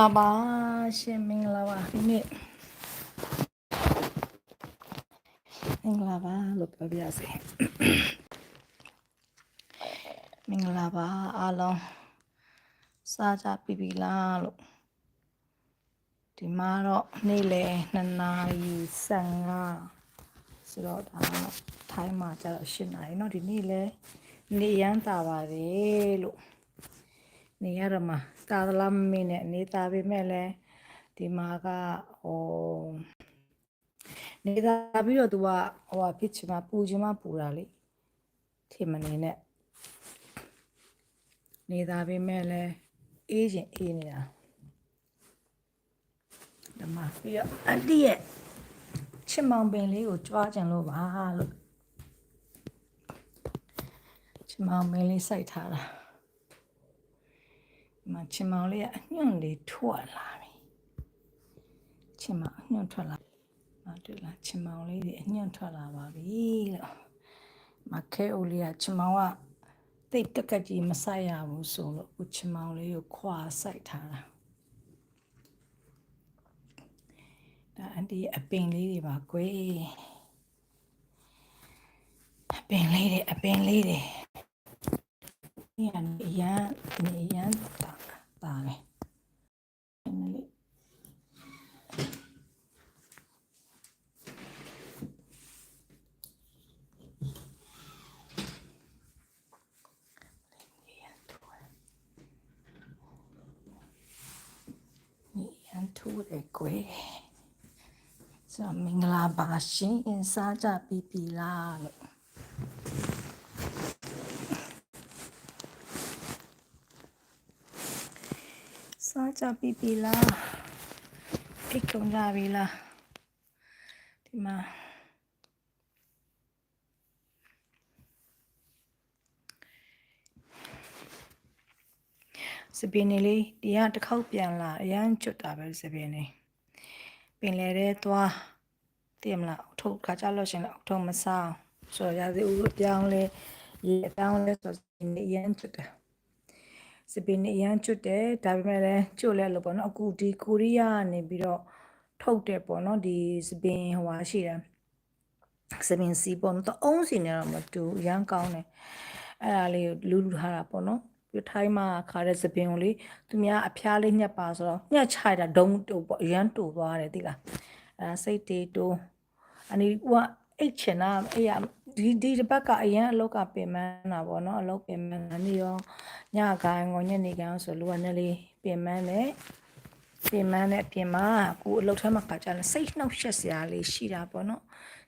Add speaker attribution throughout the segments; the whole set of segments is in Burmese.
Speaker 1: လာပါရှင်မင်္ဂလာပါဒီနေ့မင်္ဂလာပါလို့ပြောပြစေမင်္ဂလာပါအားလုံးစားကြပြီပြီလားလို့ဒီမှာတော့နေ့လယ်2နာရီ15ဆိုတော့ဒါထိုင်းမှာကျတော့8နာရီเนาะဒီနေ့လဲနေရမ်းတာပါတယ်လို့ နေရတော့မှာ တာသလားမမေ့နဲ့နေတာပေမဲ့လည်းဒီမှာကဟိုနေတာပြီးတော့ तू ကဟိုဟာဖြစ်ချင်မှပူချင်မှပူတာလေထင်မနေနဲ့နေတာပေမဲ့လည်းအေးချင်အေးနေတာဒီမှာပြီးတော့အန်တီရဲ့ချစ်မောင်ပင်လေးကိုကြွားကြံလို့ပါလို့ချစ်မောင်ပင်လေးစိုက်ထားတာ ဒီမှာချင်မောင်လေးကအညွန့်လေးထွက်လာပြီချင်မောင်အညွန့်ထွက်လာမတွေ့လားချင်မောင်လေးတွေအညွန့်ထွက်လာပါပြီလို့မခဲအိုလေးကချင်မောင်ကတိတ်တက်ကက်ကြီးမဆိုင်ရဘူးဆိုလို့အခုချင်မောင်လေးကိုခွာဆိုင်ထားတာဒါအန်တီအပင်လေးတွေပါကွယ်အပင်လေးတွေအပင်လေးတွေဒီကနေ ရန်နေရန်တာတာလေနည်းလေးနေရန်ထူတယ် ကွယ်ဆိုတော့မင်္ဂလာပါရှင်စားကြပြီပြီလားလို့စားကြပြီပြီလားအိတ်ကုန်ကြပြီလားဒီမှာစပင်းနေလေးဒီကတစ်ခေါက်ပြန်လာအရန်ကျွတ်တာပဲစပင်းနေပင်လေတဲ့သွားတည်မလားအထုပ်ခါကြလို့ရှရင်လည်းအထုပ်မစားဆိုတော့ရာသီဥတုပြောင်းလဲရေအပြောင်းလဲဆိုတော့ဒီအရန်ကျွတ်တယ် စပင်းနေအရန်ကျွတ်တယ်ဒါပေမဲ့လည်းကျွတ်လဲလို့ပေါ့နော်အခုဒီကိုရီးယားကနေပြီးတော့ထုတ်တယ်ပေါ့နော်ဒီစပင်းဟိုဟာရှိတယ်စပင်းစီပေါ့နော်တော့အုံးစီနေတော့မတူအရန်ကောင်းတယ်အဲ့ဒါလေးကိုလူလူထားတာပေါ့နော်ပြီးထိုင်းမှာခါတဲ့စပင်းကိုလေသူများအဖျားလေးညက်ပါဆိုတော့ညက်ချိုက်တာဒုံတူပေါ့အရန်တူသွားတယ်သိလားအဲ့ဒါစိတ်တေးတူအနီကအိတ်ချင်တာအဲ့ရ ဒီဒီတစ်ပတ်ကအရန်အလောက်ကပင်မတာပေါ့နော်အလောက်ပင်မတာနေရောညကိုင်းကိုညနေကိုင်းဆိုလူကလည်းလေးပြင်မန်းနဲ့ပြင်မန်းနဲ့ပြင်မှာကိုအလုပ်ထဲမှာခါကြတယ်စိတ်နှောက်ရှက်စရာလေးရှိတာပေါ့နော်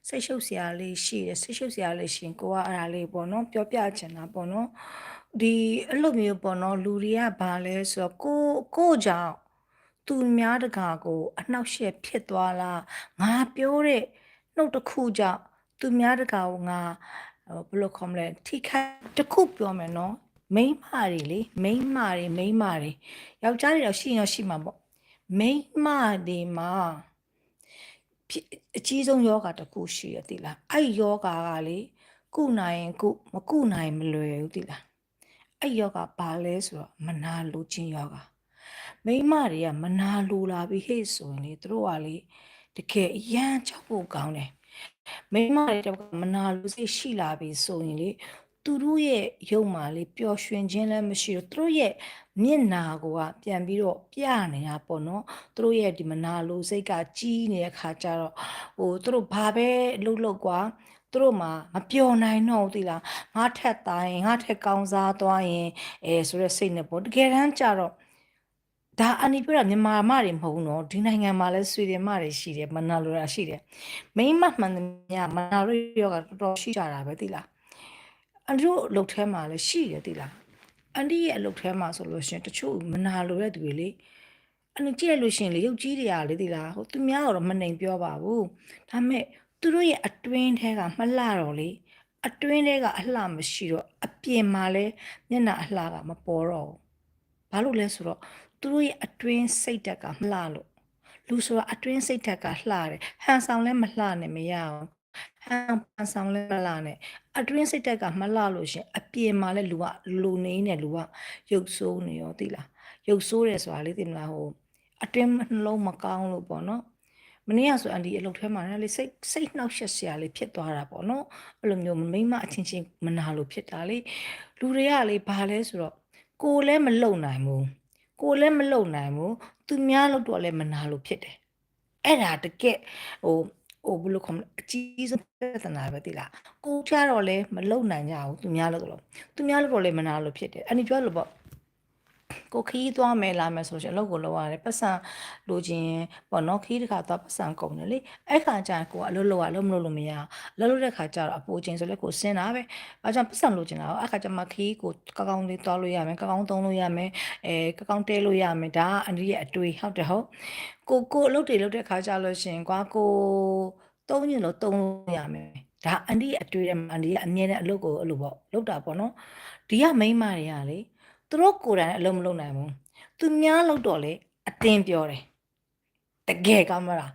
Speaker 1: စိတ်ရှုပ်စရာလေးရှိတယ်စိတ်ရှုပ်စရာလေးရှင်ကိုကအဲ့ဒါလေးပေါ့နော်ပြောပြချင်တာပေါ့နော်ဒီအဲ့လိုမျိုးပေါ့နော်လူတွေကဘာလဲဆိုတော့ကိုကိုကြောင့်သူများတကာကို အနှောက်ရှက်ဖြစ်သွားလားငါပြောတဲ့နှုတ်တစ်ခုကြောင့် သူများတကာကိုငါဟိုဘယ်လိုခေါ်မလဲထိခိုက်တစ်ခုပြောမယ်နော်မိန်းမတွေလေမိန်းမတွေမိန်းမတွေယောက်ျားတွေတော့ရှိရင်တော့ရှိမှာပေါ့မိန်းမတွေမှာဖြစ်အကြီးဆုံးယောဂတစ်ခုရှိရသိလားအဲ့ယောဂကလေကုနိုင်ရင်ကုမကုနိုင်မလွယ်ဘူးသိလားအဲ့ယောဂဘာလဲဆိုတော့မနာလိုခြင်းယောဂမိန်းမတွေကမနာလိုလာပြီးဟဲ့ဆိုရင်လေသူတို့ကလေတကယ်အရန်ချောက်ဖို့ကောင်းတယ် မိန်းမတွေတော့မနာလိုစိတ်ရှိလာပြီဆိုရင်လေသူတို့ရဲ့ရုပ်မာလေးပျော်ရွှင်ခြင်းလည်းမရှိတော့သူတို့ရဲ့မျက်နာကိုကပြန်ပြီးတော့ပြနေတာပေါ့နော်သူတို့ရဲ့ဒီမနာလိုစိတ်ကကြီးနေတဲ့ခါကျတော့ဟိုသူတို့ဘာပဲလှုပ်လှုပ်ကွာသူတို့မှာမပျော်နိုင်တော့ဘူးသီလားငါထက်သားရင်ငါထက်ကောင်းစားသွားရင်အဲဆိုတဲ့စိတ်နဲ့ပေါ့တကယ်တမ်းကျတော့ ဒါအနိပြတာမြန်မာမတွေမဟုတ်ဘူးနော်ဒီနိုင်ငံမှာလဲဆွေတယ်မတွေရှိတယ်မနာလိုတာရှိတယ်မိမ့်မမှန်သမျှမနာလိုရောကတော်တော်ရှိကြတာပဲသီလားအန်တီတို့အလုပ်ထဲမှာလည်းရှိတယ်တိလားအန်တီရဲ့အလုပ်ထဲမှာဆိုလို့ရှရင်တချို့မနာလိုတဲ့သူတွေလေအန်တီကြည့်ရလို့ရှရင်လေရုပ်ကြီးတွေကလေတိလားဟိုသူများတော့မနိုင်ပြောပါဘူးဒါပေမဲ့သူတို့ရဲ့အတွင်းထဲကမလှတော့လေအတွင်းထဲကအလှမရှိတော့အပြင်မှာလဲမျက်နှာအလှကမပေါ်တော့ဘူးဘာလို့လဲဆိုတော့ သူတို့ရဲ့အတွင်းစိတ်ဓာတ်ကမလှလို့လူဆိုတာအတွင်းစိတ်ဓာတ်ကလှတယ်ဟန်ဆောင်လဲမလှနဲ့မရအောင်ဟန်ပန်ဆောင်လဲမလှနဲ့အတွင်းစိတ်တက်ကမလှလို့ရှင်အပြင်မှာလည်းလူကလူနေနေလူကရုပ်ဆိုးနေရောသိလားရုပ်ဆိုးတယ်ဆိုတာလေသိမလားဟိုအတွင်းနှလုံးမကောင်းလို့ပေါ့နော်မနေ့ကဆိုအန်ဒီအလုပ်ထဲမှာလည်းစိတ်စိတ်နှောက်ယှက်စရာလေးဖြစ်သွားတာပေါ့နော်အဲ့လိုမျိုးမိမအချင်းချင်းမနာလို့ဖြစ်တာလေလူတွေကလေဘာလဲဆိုတော့ကိုယ်လည်းမလုံနိုင်ဘူး ကိုယ်လည်းမလုံနိုင်ဘူးသူများလို့တော့လည်းမနာလို့ဖြစ်တယ်အဲ့ဒါတကယ်ဟိုဟိုဘယ်လိုခေါ်မလဲအကြီးဆုံးပြဿနာပဲတိလားကိုကြတော့လည်းမလုံနိုင်ကြဘူးသူများလို့တော့သူများလို့တော့လည်းမနာလို့ဖြစ်တယ်အန်ဒီပြောလို့ပေါ့ ကိုခီးသွားမယ်လာမယ်ဆိုရှင်အလုပ်ကိုလုပ်ရတယ်ပတ်စံလိုချင်ပေါ့နော်ခီးတစ်ခါသွားပတ်စံကုန်တယ်လေအဲ့ခါကျရင်ကိုကအလုပ်လုပ်ရအလုပ်မလုပ်လို့မရအလုပ်လုပ်တဲ့ခါကျတော့အပူချင်းဆိုလဲကိုစင်းတာပဲအဲကြောင့်ပတ်စံလိုချင်တာအဲ့ခါကျမှခီးကိုကောင်းကောင်းလေးသွားလို့ရမယ်ကောင်းကောင်းသုံးလို့ရမယ်အဲကောင်းကောင်းတဲလို့ရမယ်ဒါကအန်ဒီရဲ့အတွေ့ဟုတ်တယ်ဟုတ်ကိုကိုအလုပ်တွေလုပ်တဲ့ခါကျလို့ရှင်ကွာကိုသုံးရင်လို့သုံးလို့ရမယ်ဒါအန်ဒီရဲ့အတွေ့ထဲမှာအန်ဒီရဲ့အမြဲတမ်းအလုပ်ကိုအဲ့လိုပေါ့လုပ်တာပေါ့နော်ဒီကမိန်းမတွေကလေ သူတို့ကိုယ်တိုင်အလုံးမလုံးနိုင်ဘူးသူများလို့တော့လေအတင်းပြောတယ်တကယ်ကောင်းမလား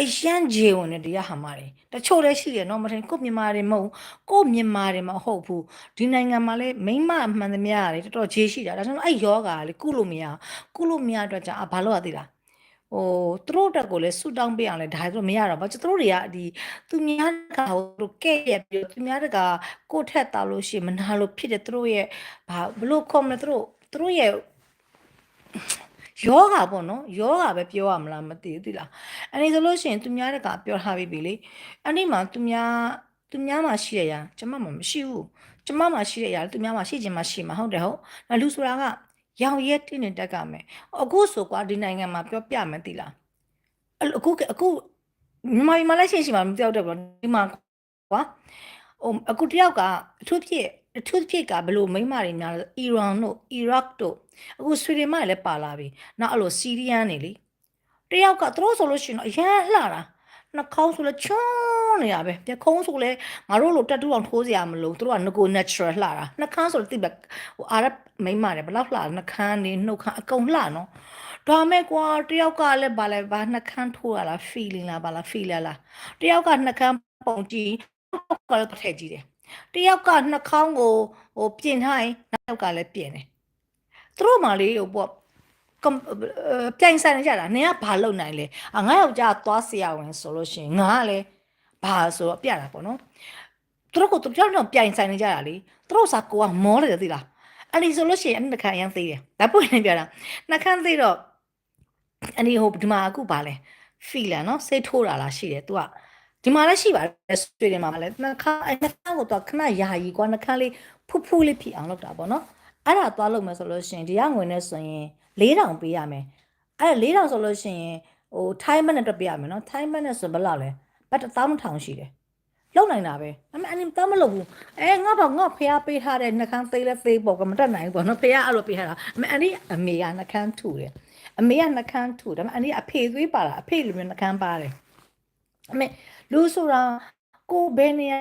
Speaker 1: အရန်ဂျေဝင်တဲ့တရားဟာမာတွေတချို့လည်းရှိတယ်နော်မထင်ကို့မြန်မာတွေမဟုတ်ကို့မြန်မာတွေမဟုတ်ဘူးဒီနိုင်ငံမှာလည်းမိမအမှန်သမျှတွေတော်တော်ဂျေရှိတာဒါကြောင့်အဲ့ယောဂါလေကုလို့မရကုလို့မရအတွက်ကြာဘာလို့ရသေးလား ဟိုသူတို့တက်ကိုလည်းဆူတောင်းပေးအောင်လဲဒါတို့မရတော့ဘာသူတို့တွေကဒီသူများကဟိုတို့ကဲ့ရပြီးသူများတကကိုယ့်ထက်တာလို့ရှိရင်မနာလို့ဖြစ်တယ်သူတို့ရဲ့ဘာဘလို့ခေါ်မလဲသူတို့သူတို့ရဲ့ယောဂါပေါ့နော်ယောဂါပဲပြောရမလားမသိဘူးသိလားအဲ့ဒီဆိုလို့ရှိရင်သူများတကပြောထားပြီးပြီလေအဲ့ဒီမှာသူများသူများမှာရှိရရကျမမှာမရှိဘူးကျမမှာရှိရရသူများမှာရှိခြင်းမှာရှိမှာဟုတ်တယ်ဟုတ်ဒါလူဆိုတာက ရောင်ရဲတင်းနေတက်ကမယ်အခုဆိုကွာဒီနိုင်ငံမှာပြောပြမယ်သိလားအဲ့အခုအခုမြန်မာပြည်မှာလည်းရှိရှိမှာမပြောက်တယ်ပေါ့ဒီမှာကွာဟိုအခုတယောက်ကအထူးဖြစ်အထူးဖြစ်ကဘလို့မိန်းမတွေများအီရန်တို့အီရတ်တို့အခုဆွေဒင်မှာလည်းပါလာပြီနောက်အဲ့လိုစီးရီးယန်းနေလေတယောက်ကသူတို့ဆိုလို့ရှိရင်တော့အရန်လှတာ နှာခေါင်းဆိုလဲချွန်းနေရပဲပြခုံးဆိုလဲငါတို့လိုတက်တူအောင်ထိုးစရာမလိုသူတို့ကငကို natural လှတာနှာခမ်းဆိုတိပဲဟိုအာရမိန်းမတွေဘယ်လောက်လှနှာခမ်းနေနှုတ်ခမ်းအကုန်လှနော်ဒါမဲ့ကွာတယောက်ကလည်းဗာလဲဗာနှာခမ်းထိုးရလား feeling လားဗာလား feel လားတယောက်ကနှာခမ်းပုံကြည့်ကလည်းတစ်ထည့်ကြည့်တယ်တယောက်ကနှာခေါင်းကိုဟိုပြင်ထားရင်နောက်ယောက်ကလည်းပြင်တယ်သူတို့မှလေဟိုပေါ့ကမ် ပြိုင်ဆိုင်နေကြတာနင်ကဘာလုပ်နိုင်လဲအာငါယောက်ျားသွားဆရာဝင်ဆိုလို့ရှိရင်ငါကလည်းဘာဆိုတော့ပြတာပေါ့နော်သူတို့ကသူတို့တော့ပြိုင်ဆိုင်နေကြတာလေသူတို့စာကိုကမောတယ်သိလားအဲ့ဒီဆိုလို့ရှိရင်အဲ့နှခမ်းအရင်သေးတယ်ဒါပွင့်နေပြတာနှခမ်းသေးတော့အဲ့ဒီဟိုဒီမှာအခုပါလဲဖီလန်နော်စိတ်ထိုးတာလားရှိတယ် तू ကဒီမှာလည်းရှိပါတယ်ဆွေးတယ်မှာလည်းနှခမ်းအဲ့နှခမ်းကိုတော့ခဏယာယီကွာနှခမ်းလေးဖူးဖူးလေးဖြစ်အောင်လုပ်တာပေါ့နော်အဲ့ဒါသွားလုပ်မယ်ဆိုလို့ရှိရင်ဒီကငွေနဲ့ဆိုရင် 4000ပေးရမယ်အဲ့4000ဆိုလို့ရှိရင်ဟို time နဲ့တွက်ပေးရမယ်နော် time နဲ့ဆိုဘယ်လောက်လဲဘတ်1000ရှိတယ်လုံနိုင်တာပဲအမေအရင်တမ်းမလုပ်ဘူးအဲငါဘာငါဖះပေးထားတဲ့နှကန်းသေးလဲသေးပေါ့ကမတက်နိုင်ဘူးပေါ့နော်ဖះအဲ့လိုပေးထားတာအမေအရင်အမေကနှကန်းထူတယ်အမေကနှကန်းထူတယ်အရင်အဖေသွေးပါတာအဖေလိုမျိုးနှကန်းပါတယ်အမေလူဆိုတာ ကိုဘယ်နေရာ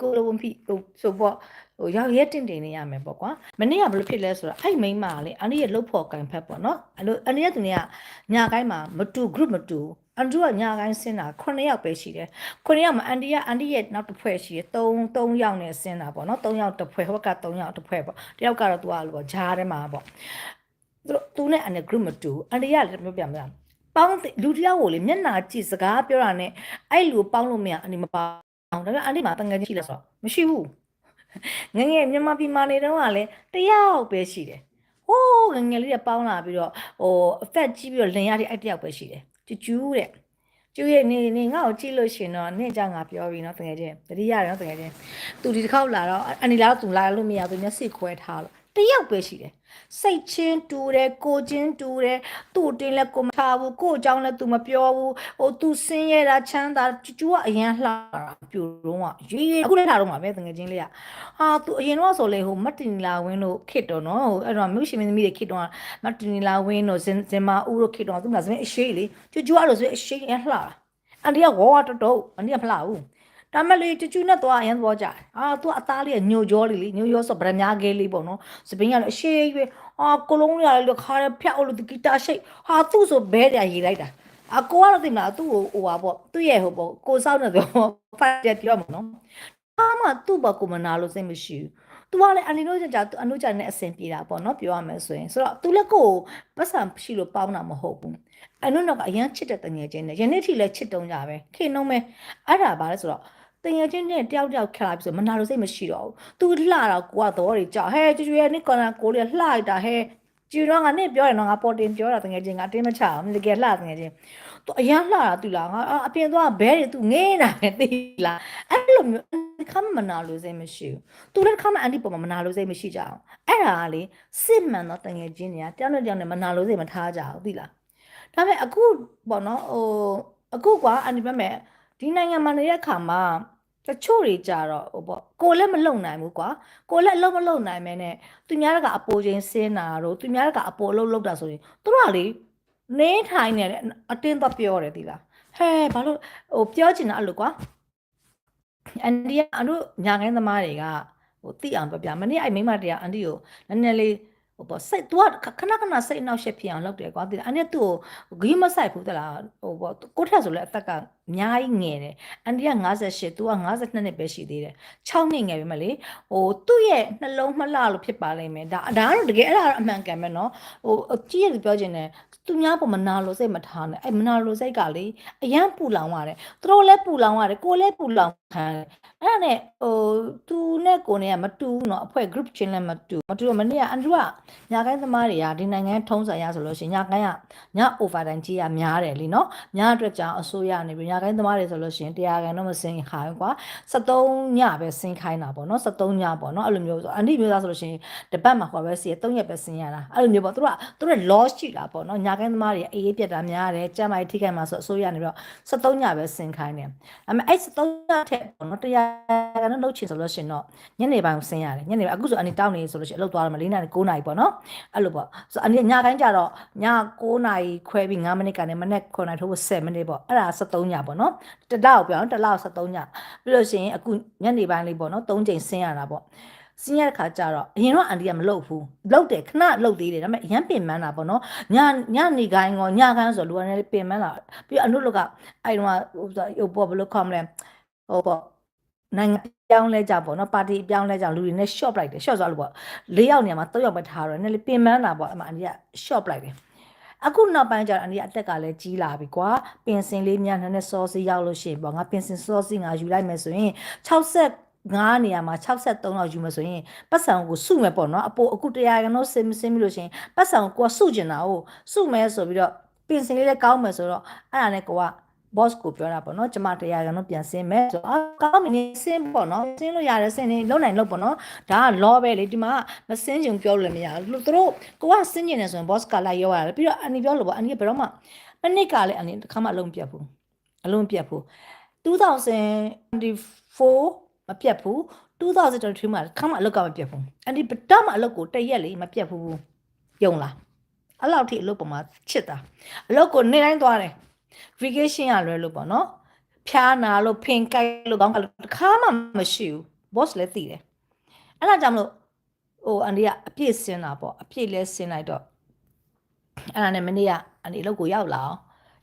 Speaker 1: ကိုလိုဝင်ပြီဟိုဆိုပေါ့ဟိုရောက်ရဲတင်တင်နေရမယ်ပေါ့ကွာမနေ့ကဘယ်လိုဖြစ်လဲဆိုတော့အဲ့မိန်းမကလေအန်ဒီရဲ့လှုပ်ဖို့ကင်ဖက်ပေါ့နော်အဲ့လိုအန်ဒီရဲ့သူနေကညာကိုင်းမှာမတူ group မတူအန်တူကညာကိုင်းဆင်းတာ9ယောက်ပဲရှိတယ်9ယောက်မှာအန်ဒီကအန်ဒီရဲ့နောက်တစ်ဖွဲ့ရှိတယ်3 3ယောက်နဲ့ဆင်းတာပေါ့နော်3ယောက်တစ်ဖွဲ့ဟိုက3ယောက်တစ်ဖွဲ့ပေါ့တယောက်ကတော့သူကလို့ပေါ့ဂျားထဲမှာပေါ့သူသူနဲ့အန်ဒီ group မတူအန်ဒီကလည်းပြောပြမလားပေါင်းလူတယောက်ကိုလေမျက်နှာကြည့်စကားပြောတာနဲ့အဲ့လူပေါင်းလို့မရအန်ဒီမပါ အောင်ဒါပေမဲ့အန်ဒီမှာတန်ငယ်ချင်းရှိလဲဆိုတော့မရှိဘူးငငယ်မြန်မာပြည်မှာနေတော့ကလည်းတယောက်ပဲရှိတယ်ဟိုးငငယ်လေးတွေပေါင်းလာပြီးတော့ဟိုအဖက်ကြီးပြီးတော့လင်ရတဲ့အဲ့တယောက်ပဲရှိတယ်ကျူးကျူးတဲ့ကျူးရဲ့နေနေငါ့ကိုကြည့်လို့ရှင်တော့နေ့ကျငါပြောပြီးနော်တကယ်ချင်းတတိယရနော်တကယ်ချင်းသူဒီတစ်ခေါက်လာတော့အန်ဒီလာတော့သူလာလို့မရဘူးမျက်စိခွဲထားလို့ တယောက်ပဲရှိတယ်စိတ်ချင်းတူတယ်ကိုချင်းတူတယ်သူ့တင်လဲကိုမထားဘူးကိုအကြောင်းလဲသူမပြောဘူးဟိုသူဆင်းရဲတာချမ်းသာကျူးကျူးကအရန်လှတာပြူတော့ကရေးရေးအခုလည်းထားတော့မှာပဲတကယ်ချင်းလေးကဟာသူအရင်တော့ဆိုလေဟိုမတ်တင်နီလာဝင်းတို့ခစ်တော့နော်ဟိုအဲ့တော့မြို့ရှင်မင်းသမီးတွေခစ်တော့မတ်တင်နီလာဝင်းတို့ဇင်ဇင်မာဦးတို့ခစ်တော့သူကစမင်းအရှိလေကျူးကျူးအဲ့လိုဆိုအရှိအလှတာအန်ဒီကဝါတော်တော့အန်ဒီကမလှဘူး ဒါမဲ့လေချူချူနဲ့သွားအရင်သွားကြတယ်။အာသူအသားလေးကညိုကြောလေးလေညိုရောဆိုဗရမ ्या ကဲလေးပေါ့နော်။စပင်းကလည်းအရှိပဲ။အာကိုလုံးလေးကလည်းခါရဖြတ်အောင်လို့ဂီတာရှိတ်။ဟာသူ့ဆိုဘဲတရရေးလိုက်တာ။အကိုကတော့သိမလားသူ့ကိုဟိုပါပေါ့သူ့ရဲ့ဟိုပေါ့ကိုစောက်နေတော့ဖတ်တယ်ပြောမှာနော်။အားမသူ့ဘကိုမနာလို့စိတ်မရှိဘူး သူကလည်းအန်နီတို့ကြာအန်တို့ကြာနဲ့အဆင်ပြေတာပေါ့နော်ပြောရမယ်ဆိုရင်ဆိုတော့သူလည်းကိုယ်ပတ်စံရှိလို့ပေါင်းတာမဟုတ်ဘူးအန်တို့တော့အရန်ချစ်တဲ့တငယ်ချင်းနဲ့ယနေ့ထိလည်းချစ်တုံးကြပဲခင်နှုံးမဲအဲ့ဒါပါလဲဆိုတော့တငယ်ချင်းနဲ့တယောက်တယောက်ခလာပြီးဆိုမနာလို့စိတ်မရှိတော့ဘူးသူလှတော့ကိုကသဘောတွေကြောက်ဟဲ့ကျွကျွရဲ့နိကောနာကိုလေးလှလိုက်တာဟဲ့ကျွတော့ငါနဲ့ပြောရင်တော့ငါပေါ်တင်ပြောတာတငယ်ချင်းကအတင်းမချအောင်တကယ်လှတငယ်ချင်း သူအရန်လှတာသူလားငါအပြင်သွားဘဲတွေသူငဲနေတာပဲသိလားအဲ့လိုမျိုးတစ်ခါမှမနာလို့စိတ်မရှိဘူးသူလည်းတစ်ခါမှအန်တီပေါ်မှာမနာလို့စိတ်မရှိကြအောင်အဲ့ဒါကလေစစ်မှန်တော့တငယ်ချင်းတွေကတယောက်နဲ့တယောက်နဲ့မနာလို့စိတ်မထားကြဘူးသိလားဒါပေမဲ့အခုပေါ့နော်ဟိုအခုကွာအန်တီဘက်မဲ့ဒီနိုင်ငံမှာနေတဲ့အခါမှာတချို့တွေကြတော့ဟိုပေါ့ကိုလည်းမလုံနိုင်ဘူးကွာကိုလည်းအလုံးမလုံနိုင်မဲနဲ့သူများကအပိုးချင်းစင်းတာတို့သူများကအပိုးအလုံးလောက်တာဆိုရင်သူတို့ကလေ နေထိုင်နေတယ်အတင်းတော့ပြောတယ်ဒီလားဟဲဘာလို့ဟိုပြောချင်တာအဲ့လိုကွာအန်ဒီကအတို့ညာခိုင်းသမားတွေကဟိုတိအောင်ပြောပြမနေ့အဲ့မိမတရားအန်ဒီကိုနည်းနည်းလေးဟိုပေါ့စိတ် तू ကခဏခဏစိတ်အနှောက်အယှက်ဖြစ်အောင်လုပ်တယ်ကွာဒီအန်ဒီကသူ့ကိုဂီးမဆိုင်ဘူးတလားဟိုပေါ့ကိုထက်ဆိုလဲအသက်က အများကြီးငယ်တယ်အန်တီက58သူက52နှစ်ပဲရှိသေးတယ်6နှစ်ငယ်ပြီမလေဟိုသူ့ရဲ့နှလုံးမလှလို့ဖြစ်ပါလိမ့်မယ်ဒါဒါကတော့တကယ်အဲ့ဒါတော့အမှန်ကန်ပဲเนาะဟိုအကြီးရပြောချင်တယ်သူများပေါ်မနာလို့စိတ်မထားနဲ့အဲ့မနာလို့စိတ်ကလေအရန်ပူလောင်ရတယ်သူတို့လည်းပူလောင်ရတယ်ကိုယ်လည်းပူလောင်ခံတယ်အဲ့ဒါနဲ့ဟိုသူနဲ့ကိုနဲ့ကမတူဘူးเนาะအဖွဲ့ group ချင်းလည်းမတူမတူတော့မနေ့ကအန်တူကညာကိုင်းသမားတွေကဒီနိုင်ငံထုံးစံရဆိုလို့ရှိရင်ညာကိုင်းကညာ over time ကြီးကများတယ်လीเนาะညာအတွက်ကြောင့်အစိုးရနေပြီး ညာကိုင်းသမားတွေဆိုလို့ရှိရင်တရားကန်တော့မစင်ခိုင်းကွာ73ညပဲစင်ခိုင်းတာပေါ့နော်73ညပေါ့နော်အဲ့လိုမျိုးဆိုအနိမျိုးသားဆိုလို့ရှိရင်တပတ်မှာဟောပဲစီ3ရက်ပဲစင်ရတာအဲ့လိုမျိုးပေါ့သူတို့ကသူတို့ loss ရှိတာပေါ့နော်ညာကိုင်းသမားတွေအေးအေးပြတ်တာများတယ်ကြမ်းမိုက်ထိခိုက်မှာဆိုအစိုးရနေပြီးတော့73ညပဲစင်ခိုင်းတယ်အမေအဲ့73ညထက်ပေါ့နော်တရားကန်တော့လုပ်ချင်ဆိုလို့ရှိရင်တော့ညနေပိုင်းကိုစင်ရတယ်ညနေပိုင်းအခုဆိုအနိတောင်းနေဆိုလို့ရှိရင်အလုပ်သွားတော့မ4နာရီ9နာရီပေါ့နော်အဲ့လိုပေါ့ဆိုအနိညကိုင်းကြတော့ည9နာရီခွဲပြီး9မိနစ်ကနေမနေ့9နာရီထိုး7မိနစ်ပေါ့အဲ့ဒါ73ညပေါ့နော်တလောက်ပြောင်းတလောက်73ညပြီးလို့ရှိရင်အခုညနေပိုင်းလေးပေါ့နော်3ချိန်ဆင်းရတာပေါ့စင်းရတဲ့ခါကျတော့အရင်တော့အန်တီကမလုပ်ဘူးလုပ်တယ်ခဏလုပ်သေးတယ်ဒါပေမဲ့အရန်ပင်ပန်းတာပေါ့နော်ညညနေကိုင်းကောညကိုင်းဆိုလူကလည်းပင်ပန်းလာပြီးအနုလောကအဲ့တော့ဟိုပေါ့ဘယ်လိုခေါ်မလဲဟိုပေါ့နိုင်ငံပြောင်းလဲကြပေါ့နော်ပါတီပြောင်းလဲကြလူတွေနဲ့ short လိုက်တယ် short ဆိုလို့ပေါ့၄ယောက်နေရာမှာ၃ယောက်ပဲထားတော့နည်းနည်းပင်ပန်းတာပေါ့အမှအန်တီက short လိုက်တယ် အခုနောက်ပိုင်းကျတော့အန်ဒီကအသက်ကလည်းကြီးလာပြီကွာပင်စင်လေးများနည်းနည်းစောစီရောက်လို့ရှိရင်ပေါ့ငါပင်စင်စောစီငါယူလိုက်မယ်ဆိုရင်60 9နေရာမှာ63လောက်ယူမယ်ဆိုရင်ပတ်စံကိုစုမယ်ပေါ့နော်အပိုအခုတရားကနော်စင်စင်ပြီလို့ရှိရင်ပတ်စံကိုကိုကစုကျင်တာကိုစုမယ်ဆိုပြီးတော့ပင်စင်လေးလည်းကောင်းမယ်ဆိုတော့အဲ့ဒါနဲ့ကိုက boss ကိုပြောတာပေါ့နော်ကျမတရားကနော်ပြန်စင်းမယ်ဆိုတော့ကောင်းမင်းစင်းပေါ့နော်စင်းလို့ရတယ်စင်းနေလုံနိုင်လို့ပေါ့နော်ဒါက law ပဲလေဒီမှာမစင်းချင်ပြောလို့လည်းမရဘူးသူတို့ကိုကစင်းကျင်နေဆိုရင် boss ကလိုက်ရောရတယ်ပြီးတော့အန်ဒီပြောလို့ပေါ့အန်ဒီကဘယ်တော့မှမနစ်ကလည်းအန်ဒီတစ်ခါမှအလုံးပြတ်ဘူးအလုံးပြတ်ဘူး2024မပြတ်ဘူး2023မှာခါမှအလုတ်ကမပြတ်ဘူးအန်ဒီပတမအလုတ်ကိုတရက်လေးမပြတ်ဘူးယုံလားအဲ့လောက်ထိအလုတ်ပေါ်မှာချစ်တာအလုတ်ကိုနေတိုင်းသွားတယ် vacation ရလွယ်လို့ပေါ့နော်ဖျားနာလို့ဖင်ကိုက်လို့ကောင်းကလို့တစ်ခါမှမရှိဘူး boss လည်းသိတယ်အဲ့ဒါကြောင့်မလို့ဟိုအန်ဒီကအပြည့်စင်းတာပေါ့အပြည့်လဲစင်းလိုက်တော့အဲ့ဒါနဲ့မနေ့ကအန်ဒီအလုပ်ကိုရောက်လာအောင်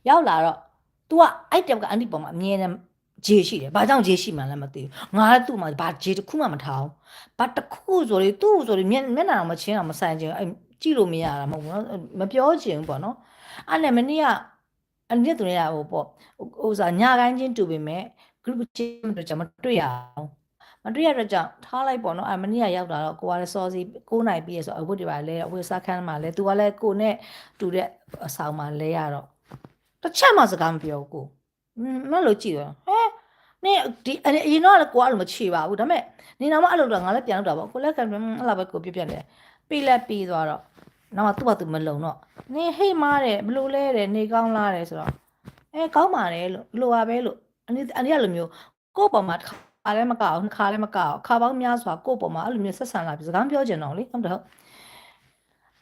Speaker 1: ရောက်လာတော့ तू ကအဲ့တက်ကအန်ဒီပေါ်မှာအမြင်နဲ့ဂျေရှိတယ်ဘာကြောင့်ဂျေရှိမှန်းလည်းမသိဘူးငါလည်းသူ့မှာဘာဂျေတစ်ခုမှမထားဘူးဘာတစ်ခုဆိုလေသူ့ဆိုလေမျက်မျက်နှာတော့မချင်းအောင်မဆိုင်ချင်အဲ့ကြည့်လို့မရတာမဟုတ်ဘူးနော်မပြောချင်ဘူးပေါ့နော်အဲ့နဲ့မနေ့က အနည်းသူတွေကဟိုပေါ့ဟိုစားညတိုင်းချင်းတူပေမဲ့ group ချင်းတော့ကျွန်မတွေ့ရအောင်မတွေ့ရတော့ကြောင့်ထားလိုက်ပေါ့နော်အမနေ့ကရောက်လာတော့ကိုကလည်းစောစီ9နိုင်ပြည့်ဆိုအဝတ်တွေပါလဲအဝတ်စားခန်းမှာလဲသူကလည်းကိုနဲ့တူတဲ့အဆောင်မှာလဲရတော့တစ်ချက်မှစကားမပြောဘူးကိုမလို့ကြည့်တော့ဟဲနင်ဒီအရင်တော့လည်းကိုကအဲ့လိုမချေပါဘူးဒါပေမဲ့နေတော့မှအဲ့လိုတော့ငါလည်းပြန်လို့တာပေါ့ကိုလည်းကံအဲ့လိုပဲကိုပြပြတယ်ပြီးလက်ပြီးသွားတော့ နောက်မှသူ့ဘာသူမလုံတော့နင်ဟိတ်မားတယ်ဘလို့လဲတယ်နေကောင်းလားတယ်ဆိုတော့အဲကောင်းပါတယ်လို့ဘလို့ပါပဲလို့အနည်းအနည်းလိုမျိုးကို့ပေါ်မှာခါလည်းမကောက်ခါလည်းမကောက်ခါပေါင်းများစွာကို့ပေါ်မှာအဲ့လိုမျိုးဆက်ဆံလာပြီးစကားပြောချင်တော့လေဟုတ်တယ်ဟုတ်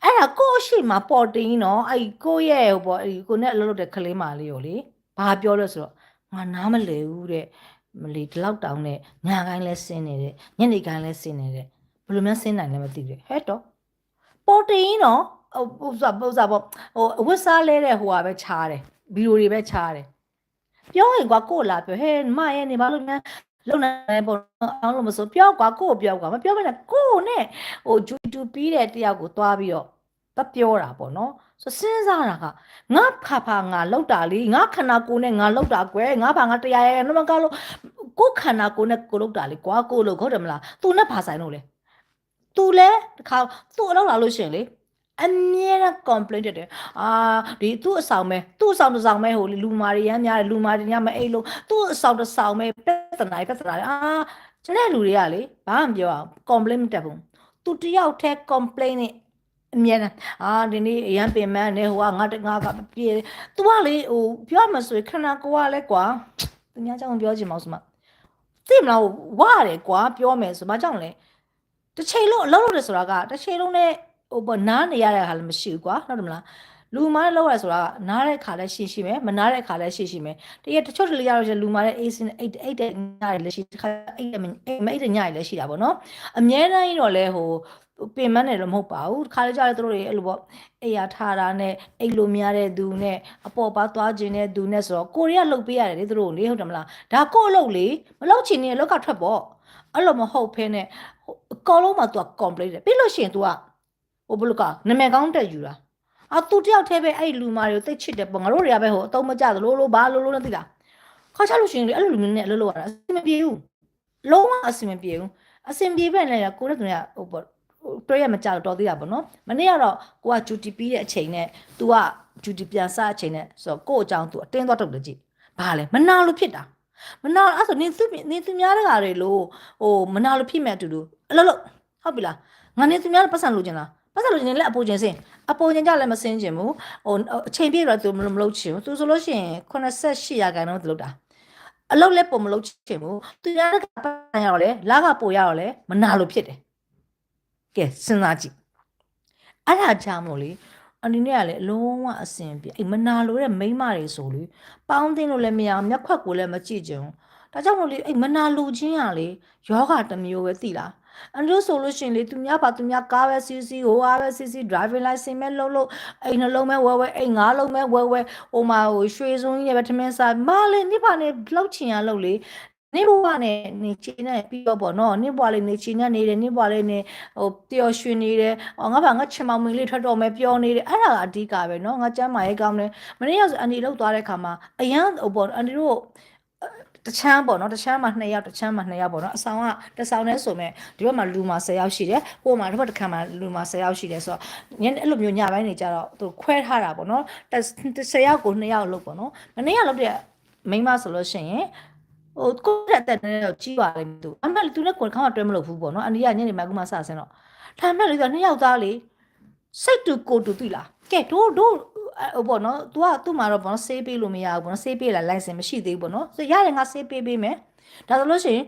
Speaker 1: အဲ့ဒါကိုရှိမှာပေါ်တင်းနော်အဲ့ကိုရဲ့ဟိုပေါ့အဲ့ကိုနဲ့အလုပ်လုပ်တဲ့ကလေးမလေးကိုလေဘာပြောလဲဆိုတော့ငါနားမလဲဘူးတဲ့မလီဒီလောက်တောင်းနဲ့ညာကိုင်းလဲဆင်းနေတဲ့ညနေကိုင်းလဲဆင်းနေတဲ့ဘယ်လိုများဆင်းနိုင်လဲမသိဘူးဟဲ့တော့ ပေါ်တင်းနော်ဟိုဟိုစားဟိုစားပေါ့ဟိုအဝတ်စားလဲတဲ့ဟိုဟာပဲခြားတယ်ဗီဒီယိုတွေပဲခြားတယ်ပြောရင်ကွာကိုလာပြောဟဲ့မရဲ့နေဘာလို့များလုံနေပုံအောင်လို့မဆိုပြောကွာကိုကိုပြောကွာမပြောဘဲနဲ့ကိုကိုနဲ့ဟိုဂျူတူပြီးတဲ့တယောက်ကိုသွားပြီးတော့တပြောတာပေါ့နော်ဆိုစဉ်းစားတာကငါဖာဖာငါလောက်တာလေငါခန္ဓာကိုယ်နဲ့ငါလောက်တာကွယ်ငါဖာငါတရားရဲနမကလို့ကိုခန္ဓာကိုယ်နဲ့ကိုလောက်တာလေကွာကိုလို့ဟုတ်တယ်မလားသူနဲ့ဖာဆိုင်လို့လေ သူလဲတခါသူ့အလောက်လာလို့ရှင်လေအမြဲတမ်း complaint တက်တယ်အာဒီသူ့အဆောင်ပဲသူ့အဆောင်တစ်ဆောင်ပဲဟိုလူမာတွေရမ်းများတယ်လူမာတွေညမအိတ်လို့သူ့အဆောင်တစ်ဆောင်ပဲပြဿနာပြဿနာအာကျွန်တဲ့လူတွေကလေဘာမှမပြောအောင် complaint မတက်ဘူးသူတယောက်တည်း complaint နဲ့အမြဲတမ်းအာဒီနေ့အရန်ပင်မနဲ့ဟိုကငါတငါကမပြေ तू ကလေဟိုပြောမှဆိုရင်ခဏကိုကလည်းကွာသူများကြောင့်ပြောချင်မအောင်စမသိမလားဝရတယ်ကွာပြောမယ်ဆိုမကြောင့်လဲ တစ်ချိန်လုံးအလုပ်လုပ်တယ်ဆိုတာကတစ်ချိန်လုံးနဲ့ဟိုပေါ့နားနေရတဲ့ဟာလည်းမရှိဘူးကွာဟုတ်တယ်မလားလူမားလောက်ရဆိုတာကနားတဲ့ခါလည်းရှိရှိမယ်မနားတဲ့ခါလည်းရှိရှိမယ်တကယ်တချို့တလေရတော့လူမားတဲ့အေးစင်အိတ်အိတ်တဲ့ညရလည်းရှိတခါအိတ်တဲ့အိတ်မအိတ်တဲ့ညရလည်းရှိတာပေါ့နော်အမြဲတမ်းတော့လဲဟိုပင်မနဲ့တော့မဟုတ်ပါဘူးတခါလေကြာလေတို့တွေအဲ့လိုပေါ့အိယာထားတာနဲ့အိတ်လိုများတဲ့သူနဲ့အပေါ်ပါသွားခြင်းတဲ့သူနဲ့ဆိုတော့ကိုရီးယားလှုပ်ပေးရတယ်လေတို့လေဟုတ်တယ်မလားဒါကို့အလုပ်လေမလုပ်ချင်ရင်လောက်ကထွက်ပေါ့အဲ့လိုမဟုတ်ဖဲ နဲ့အကောလုံးမှာ तू က complain တယ်ပြီးလို့ရှိရင် तू ကဟိုဘလို့ကနာမည်ကောင်းတက်ယူတာအာ तू တယောက်တည်းပဲအဲ့လူမာတွေကိုသိချစ်တယ်ပေါ့ငါတို့တွေကပဲဟိုအတုံးမကြသလိုလိုဘာလိုလိုနဲ့သိလားခါချလို့ရှိရင်လေအဲ့လိုလူမျိုးနဲ့အလုပ်လုပ်ရတာအဆင်မပြေဘူးလုံးဝအဆင်မပြေဘူးအဆင်ပြေပဲလေကိုနဲ့သူကဟိုပေါ့တွေ့ရမကြတော့တော်သေးတာပေါ့နော်မနေ့ကတော့ကိုက duty ပြီးတဲ့အချိန်နဲ့ तू က duty ပြန်စအချိန်နဲ့ဆိုတော့ကို့အကြောင်း तू အတင်းသွားထုတ်တယ်ကြည့်ဘာလဲမနာလို့ဖြစ်တာ မနာအဲ့ဆိုနင်သူနင်သူများတကာတွေလို့ဟိုမနာလို့ဖြစ်မဲ့အတူတူအလုပ်လုပ်ဟုတ်ပြီလားငါနင်သူများပတ်စံလိုချင်လားပတ်စံလိုချင်ရင်လည်းအပူချင်စင်အပူချင်ကြလည်းမစင်းချင်ဘူးဟိုအချိန်ပြည့်တော့သူမလို့မလုပ်ချင်ဘူးသူဆိုလို့ရှိရင်88ရာခိုင်နှုန်းသူလုပ်တာအလုပ်လည်းပုံမလုပ်ချင်ဘူးသူများတကာပတ်စံရတော့လေလာကပို့ရတော့လေမနာလို့ဖြစ်တယ်ကဲစဉ်းစားကြည့်အဲ့ဒါကြောင့်မို့လေ အနေနဲ့ကလည်းအလုံးဝအစင်ပြေအိမ်မနာလို့တဲ့မိန်းမတွေဆိုလေပေါင်းသိလို့လည်းမရအောင်မျက်ခွက်ကိုလည်းမကြည့်ကြဘူးဒါကြောင့်မို့လေအိမ်မနာလိုခြင်းရလေယောဂတစ်မျိုးပဲသိလားအန်တို့ဆိုလို့ရှိရင်လေသူများပါသူများကားပဲစီးစီးဟိုအားပဲစီးစီး driving license မဲ့လုံးလုံးအိမ်နှလုံးမဲ့ဝဲဝဲအိမ်ငါးလုံးမဲ့ဝဲဝဲဟိုမှာဟိုရွှေစုံကြီးရဲ့ပဲထမင်းစားမလေးနိဗ္ဗာန်နဲ့လှုပ်ချင်ရလှုပ်လေ နေဘဝနဲ့နေချင်တဲ့ပြီးတော့ပေါ့နော်နေဘဝလေးနေချင်တဲ့နေတယ်နေဘဝလေးနေဟိုပျော်ရွှင်နေတယ်ဟောငါဘာငါချင်မောင်မင်းလေးထွက်တော့မယ်ပျော်နေတယ်အဲ့ဒါကအဓိကပဲနော်ငါကျမ်းမာရေးကောင်းတယ်မနေ့ကဆိုအန်ဒီလောက်သွားတဲ့ခါမှာအရန်ဟိုပေါ့အန်ဒီတို့တချမ်းပေါ့နော်တချမ်းမှာ2ယောက်တချမ်းမှာ2ယောက်ပေါ့နော်အဆောင်ကတဆောင်နဲ့ဆိုမဲ့ဒီဘက်မှာလူမှာ10ယောက်ရှိတယ်ဟိုမှာတစ်ဖက်တစ်ခါမှာလူမှာ10ယောက်ရှိတယ်ဆိုတော့ညအဲ့လိုမျိုးညပိုင်းနေကြတော့သူခွဲထားတာပေါ့နော်10ယောက်ကို2ယောက်လို့ပေါ့နော်မနေ့ကလောက်တဲ့မိန်းမဆိုလို့ရှိရင် ဟိုကိုယ့်အသက်နဲ့တော့ကြီးပါလိမ့်သူအမှန်လေသူနဲ့ကိုယ်ခါမှတွဲမလို့ဘူးပေါ့နော်အန်ဒီကညနေမှအခုမှစဆင်းတော့ဒါမှမဟုတ်လေသူကနှစ်ယောက်သားလေစိတ်တူကိုတူသိလားကဲတို့တို့ဟိုပေါ့နော် तू ကသူ့မှာတော့ပေါ့နော်ဆေးပေးလို့မရဘူးပေါ့နော်ဆေးပေးလာ license မရှိသေးဘူးပေါ့နော်ဆိုရတယ်ငါဆေးပေးပေးမယ်ဒါဆိုလို့ရှိရင်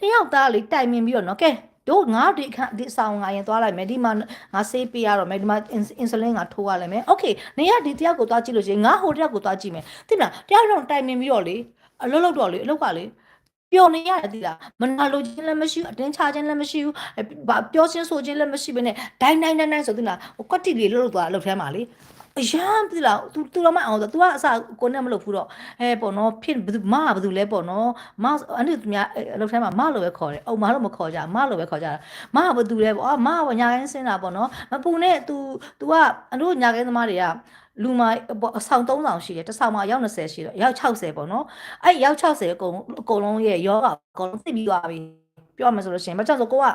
Speaker 1: တယောက်သားလေးတိုင်ပင်ပြီးတော့နော်ကဲတို့ငါဒီခဒီအဆောင်ငါရင်သွားလိုက်မယ်ဒီမှာငါဆေးပေးရတော့မယ်ဒီမှာ insulin ငါထိုးရလိုက်မယ် okay နေရဒီတယောက်ကိုသွားကြည့်လို့ရှိရင်ငါဟိုတယောက်ကိုသွားကြည့်မယ်သိမလားတယောက်တော့တိုင်ပင်ပြီးတော့လေ အလုပ်လုပ်တော့လေအလုပ်ကလေပျော်နေရတယ်ဒီလားမနာလိုခြင်းလည်းမရှိဘူးအတင်းချခြင်းလည်းမရှိဘူးဘာပြောချင်းဆိုခြင်းလည်းမရှိဘဲနဲ့ဒိုင်းဒိုင်းဒိုင်းဒိုင်းဆိုသလားဟိုကွက်တီလေးလှုပ်လှုပ်သွားလှုပ်ထဲမှာလေ အရန်ပြီလား तू तू တော့မအောင် तू ကအစကိုနဲ့မလုပ်ဘူးတော့အဲပေါ့နော်ဖြစ်ဘယ်သူမဘယ်သူလဲပေါ့နော်မအဲ့ဒီသူများအလုပ်ထဲမှာမလို့ပဲခေါ်တယ်အုံမလို့မခေါ်ကြမလို့ပဲခေါ်ကြတာမဘယ်သူလဲပေါ့အာမကညာခိုင်းစင်းတာပေါ့နော်မပူနဲ့ तू तू ကအတို့ညာခိုင်းသမားတွေကလူမအဆောင်3ဆောင်ရှိတယ်တစ်ဆောင်မှာအယောက်20ရှိတော့အယောက်60ပေါ့နော်အဲ့အယောက်60အကုန်အကုန်လုံးရဲ့ယောဂအကုန်လုံးသိပြီးသွားပြီပြောမှဆိုလို့ရှိရင်ဘာကြောင့်ဆိုကိုက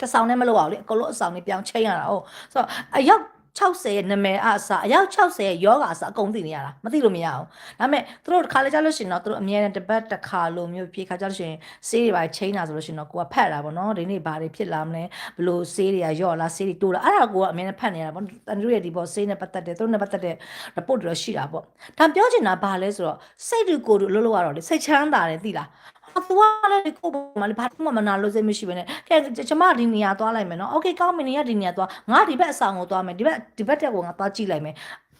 Speaker 1: တစ်ဆောင်နဲ့မလုပ်အောင်လေအကုန်လုံးအဆောင်နဲ့ပြောင်းချိန်ရတာဟုတ်ဆိုတော့အယောက် 60ရဲ့နာမည်အစားအယောက်60ရဲ့ယောဂအစားအကုန်သိနေရတာမသိလို့မရအောင်ဒါပေမဲ့သူတို့တစ်ခါလေကြာလို့ရှိရင်တော့သူတို့အမြဲတမ်းတစ်ပတ်တစ်ခါလိုမျိုးပြေခါကြာလို့ရှိရင်ဆေးတွေပါချိန်တာဆိုလို့ရှိရင်တော့ကိုကဖတ်တာပေါ့နော်ဒီနေ့ဘာတွေဖြစ်လာမလဲဘလို့ဆေးတွေကယော့လားဆေးတွေတိုးလားအဲ့ဒါကိုကအမြဲတမ်းဖတ်နေတာပေါ့တန်တို့ရဲ့ဒီပေါ့ဆေးနဲ့ပတ်သက်တယ်သူတို့နဲ့ပတ်သက်တဲ့ report တွေတော့ရှိတာပေါ့ဒါပြောချင်တာဘာလဲဆိုတော့စိတ်တွေကိုယ်တို့လှုပ်လှုပ်ရတော့လေစိတ်ချမ်းသာတယ်သိလား အသူကလည်းကိုယ်ပေါ်မှာဘာမှမနာလို့စိတ်မရှိဘဲနဲ့ကဲကျမဒီနေရာသွားလိုက်မယ်နော်โอเคကောင်းပြီနေရာဒီနေရာသွားငါဒီဘက်အဆောင်ကိုသွားမယ်ဒီဘက်ဒီဘက်တက်ကိုငါသွားကြည့်လိုက်မယ်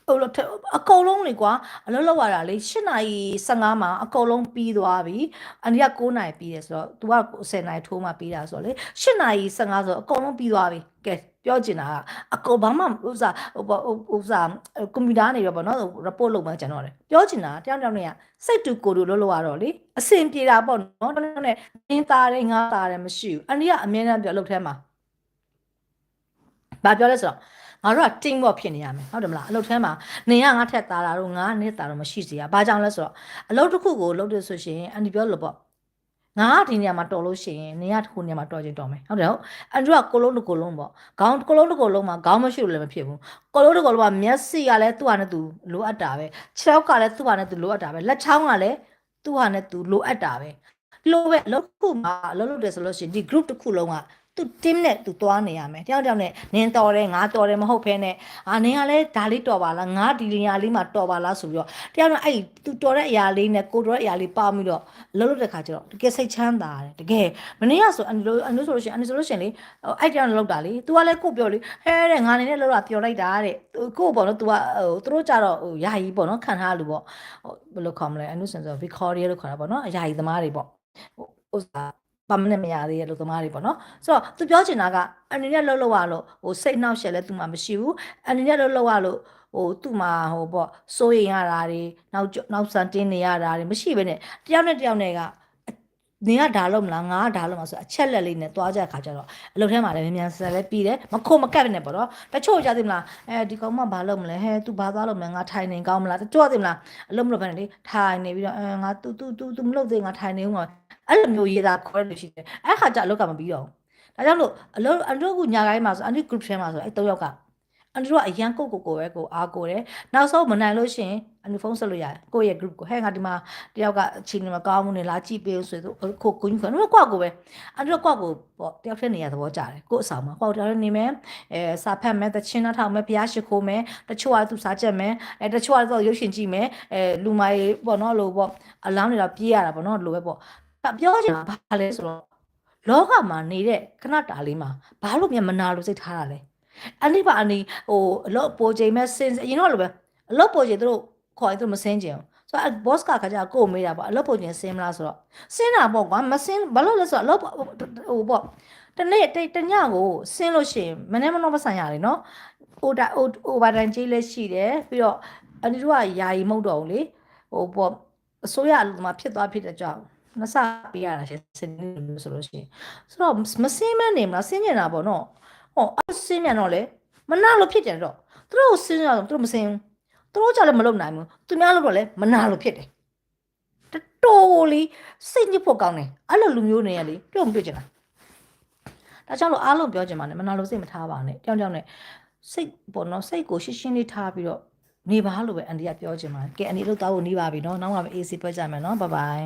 Speaker 1: ဟိုအကုန်လုံးလေကွာအလုပ်လုပ်ရတာလေ8နာရီ15မှာအကုန်လုံးပြီးသွားပြီအန်ဒီက9နာရီပြီးတယ်ဆိုတော့ तू က10နာရီထိုးမှပြီးတာဆိုတော့လေ8နာရီ15ဆိုတော့အကုန်လုံးပြီးသွားပြီကဲ ပြောချင်တာကအကောဘာမှဥစားဟိုပေါ့ဥစားကွန်ပျူတာနေတော့ပေါ့နော် report လုပ်မှကျွန်တော်တယ်ပြောချင်တာတယောက်တယောက်နဲ့ကစိတ်တူကိုယ်တူလို့လို့ရတော့လေအဆင်ပြေတာပေါ့နော်တယောက်နဲ့နင်းသားတယ်ငါသားတယ်မရှိဘူးအန်ဒီကအမြဲတမ်းပြောလုပ်ထဲမှာဘာပြောလဲဆိုတော့ငါတို့က team work ဖြစ်နေရမယ်ဟုတ်တယ်မလားအလုပ်ထဲမှာနင်ကငါထက်သားတာတော့ငါနဲ့သားတော့မရှိစေရဘာကြောင့်လဲဆိုတော့အလုပ်တစ်ခုကိုလုပ်တယ်ဆိုရှင်အန်ဒီပြောလို့ပေါ့ ငါကဒီနေရာမှာတော်လို့ရှိရင်နင်ကဒီနေရာမှာတော်ချင်းတော်မယ်ဟုတ်တယ်ဟုတ်အန်ဒီကကိုလုံးတစ်ကိုလုံးပေါ့ခေါင်းကိုလုံးတစ်ကိုလုံးမှာခေါင်းမရှိလို့လည်းမဖြစ်ဘူးကိုလုံးတစ်ကိုလုံးမှာမျက်စိကလည်းသူ့ဟာနဲ့သူလိုအပ်တာပဲခြေထောက်ကလည်းသူ့ဟာနဲ့သူလိုအပ်တာပဲလက်ချောင်းကလည်းသူ့ဟာနဲ့သူလိုအပ်တာပဲလိုပဲအလုပ်တစ်ခုမှာအလုပ်လုပ်တယ်ဆိုလို့ရှိရင်ဒီ group တစ်ခုလုံးက သူ team နဲ့သူသွားနေရမယ်တယောက်တယောက်နဲ့နင်းတော်တယ်ငါတော်တယ်မဟုတ်ဖ ೇನೆ အာနင်းကလည်းဒါလေးတော်ပါလားငါဒီနေရာလေးမှာတော်ပါလားဆိုပြီးတော့တယောက်နဲ့အဲ့သူတော်တဲ့အရာလေးနဲ့ကိုတော်တဲ့အရာလေးပါပြီးတော့လှုပ်လို့တဲ့ခါကျတော့တကယ်စိတ်ချမ်းသာတယ်တကယ်မနေ့ကဆိုအန်လိုအန်လိုဆိုလို့ရှိရင်အန်ဆိုလို့ရှိရင်လေအဲ့ကြောင်လောက်တာလေ तू ကလည်းကိုပြောလေဟဲတဲ့ငါနေနဲ့လောက်တာပြောလိုက်တာတဲ့ကိုပေါ့နော် तू ကဟိုသူတို့ကြတော့ဟိုယာယီပေါ့နော်ခံထားလို့ပေါ့ဟိုဘယ်လိုခေါ်မလဲအန်လိုဆိုတော့ Victoria လို့ခေါ်တာပေါ့နော်ယာယီသမားတွေပေါ့ဟိုဥစား ပါမနဲ့မရသေးတဲ့လူသမားတွေပေါ့နော်ဆိုတော့သူပြောချင်တာကအန်နီနဲ့လှုပ်လို့ရလို့ဟိုစိတ်နှောက်ရှက်လဲသူမှမရှိဘူးအန်နီနဲ့လှုပ်လို့ရလို့ဟိုသူ့မှာဟိုပေါ့စိုးရင်ရတာတွေနောက်နောက်ဆန်တင်းနေရတာတွေမရှိဘဲနဲ့တယောက်နဲ့တယောက်နဲ့ကနင်ကဒါလို့မလားငါကဒါလို့မလားဆိုအချက်လက်လေးနဲ့တွားကြခါကြတော့အလုပ်ထဲမှာလည်းမြန်မြန်ဆက်လဲပြီးတယ်မခုတ်မကက်နဲ့ပေါ့နော်တချို့ကြသိမလားအဲဒီကောင်မဘာလုပ်မလဲဟဲ तू ဘာသွားလုပ်မလဲငါထိုင်နေကောင်းမလားတချို့သိမလားအလုပ်မလုပ်ဘဲနဲ့လေထိုင်နေပြီးတော့အဲငါ तू तू तू तू မလုပ်သေးငါထိုင်နေဦးငါ အဲ့လိုမျိုးရေးတာခေါ်လို့ရှိတယ်အဲ့ခါကျအလုပ်ကမပြီးတော့ဘူးဒါကြောင့်လို့အလုပ်အလုပ်ကညာကိုင်းမှာဆိုအန်တီ group ထဲမှာဆိုအဲ့၃ယောက်ကအန်တီတို့ကအရန်ကိုကိုကိုပဲကိုအားကိုတယ်နောက်ဆုံးမနိုင်လို့ရှိရင်အန်တီဖုန်းဆက်လို့ရတယ်ကိုယ့်ရဲ့ group ကိုဟဲ့ငါဒီမှာတယောက်ကအချိန်မကောင်းဘူးနေလားကြည့်ပေးဆိုဆိုကိုကိုကြီးကတော့ကွာကိုပဲအန်တီတို့ကွာကိုပေါ့တယောက်ထက်နေရသဘောကြတယ်ကို့အဆောင်မှာကွာတယောက်နေမယ်အဲစာဖတ်မယ်တချင်းနှထောင်မယ်ဘုရားရှိခိုးမယ်တချို့ကသူစားချက်မယ်အဲတချို့ကတော့ရုပ်ရှင်ကြည့်မယ်အဲလူမိုင်းပေါ့နော်လို့ပေါ့အလောင်းတွေတော့ပြေးရတာပေါ့နော်လို့ပဲပေါ့ ပြောချင်တာဘာလဲဆိုတော့လောကမှာနေတဲ့ခဏတာလေးမှာဘာလို့မြန်မနာလို့စိတ်ထားတာလဲအနိပါအနိဟိုအလော့ပိုချိန်မဲ့စင်အရင်တော့လိုပဲအလော့ပိုချိန်သူတို့ခေါ်ရင်သူတို့မစင်းကြင်ဘူးဆိုတော့ boss ကခါကျကိုမေးတာပေါ့အလော့ပိုချိန်စင်းမလားဆိုတော့စင်းတာပေါ့ကွာမစင်းဘာလို့လဲဆိုတော့အလော့ဟိုပေါ့တနေ့တညကိုစင်းလို့ရှိရင်မနေ့မနှောမဆန်ရတယ်နော်ဟိုတာဟိုဟိုဘာတန်ကြီးလည်းရှိတယ်ပြီးတော့အနိတို့ကယာယီမဟုတ်တော့ဘူးလေဟိုပေါ့အစိုးရအလိုမှာဖြစ်သွားဖြစ်တဲ့ကြောင့် မစပေးရတာရှင်စနေလို့ဆိုလို့ရှိရင်ဆိုတော့မစင်းမနေမလားစင်းနေတာပေါ့နော်ဟောအစင်းမြန်တော့လေမနာလို့ဖြစ်တယ်တော့သူတို့စင်းရတော့သူတို့မစင်းသူတို့ကြလည်းမလုပ်နိုင်ဘူးသူများလုပ်တော့လေမနာလို့ဖြစ်တယ်တော်လေးစိတ်ညစ်ဖို့ကောင်းတယ်အဲ့လိုလူမျိုးတွေကလေပြုံးပြချင်တာဒါကြောင့်လို့အားလုံးပြောချင်ပါတယ်မနာလို့စိတ်မထားပါနဲ့ကြောင်ကြောင်နဲ့စိတ်ပေါ့နော်စိတ်ကိုရှင်းရှင်းလေးထားပြီးတော့နေပါလို့ပဲအန်ဒီကပြောချင်ပါတယ်ကဲအန်ဒီလောက်သားဖို့နေပါပြီနော်နောက်မှ AC ပြတ်ကြမယ်နော်ဘိုင်ဘိုင်